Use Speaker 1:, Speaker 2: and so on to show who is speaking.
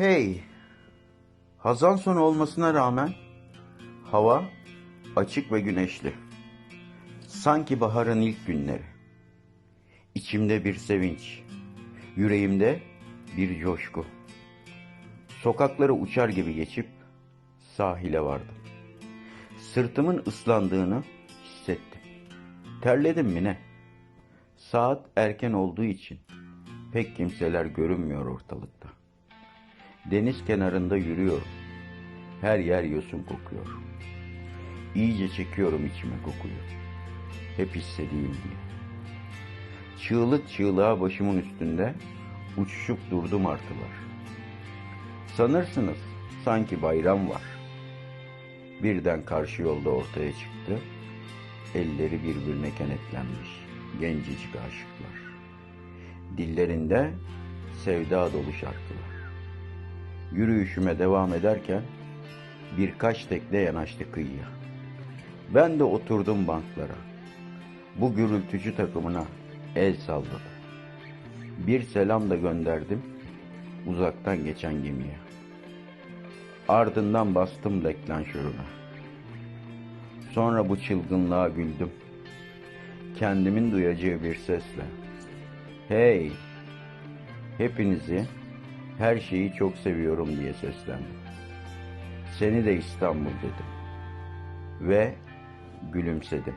Speaker 1: Hey, Hazan sonu olmasına rağmen hava açık ve güneşli. Sanki baharın ilk günleri. İçimde bir sevinç, yüreğimde bir coşku. Sokakları uçar gibi geçip sahile vardım. Sırtımın ıslandığını hissettim. Terledim mi ne? Saat erken olduğu için pek kimseler görünmüyor ortalıkta. Deniz kenarında yürüyorum. Her yer yosun kokuyor. İyice çekiyorum içime kokuyu. Hep hissedeyim diye. Çığlık çığlığa başımın üstünde uçuşup durdu martılar. Sanırsınız sanki bayram var. Birden karşı yolda ortaya çıktı. Elleri birbirine kenetlenmiş gencecik aşıklar. Dillerinde sevda dolu şarkılar. Yürüyüşüme devam ederken birkaç tekne yanaştı kıyıya. Ben de oturdum banklara. Bu gürültücü takımına el salladım. Bir selam da gönderdim uzaktan geçen gemiye. Ardından bastım deklanşörüme. Sonra bu çılgınlığa güldüm. Kendimin duyacağı bir sesle. Hey! Hepinizi, her şeyi çok seviyorum diye seslendim. Seni de İstanbul dedim. Ve gülümsedim.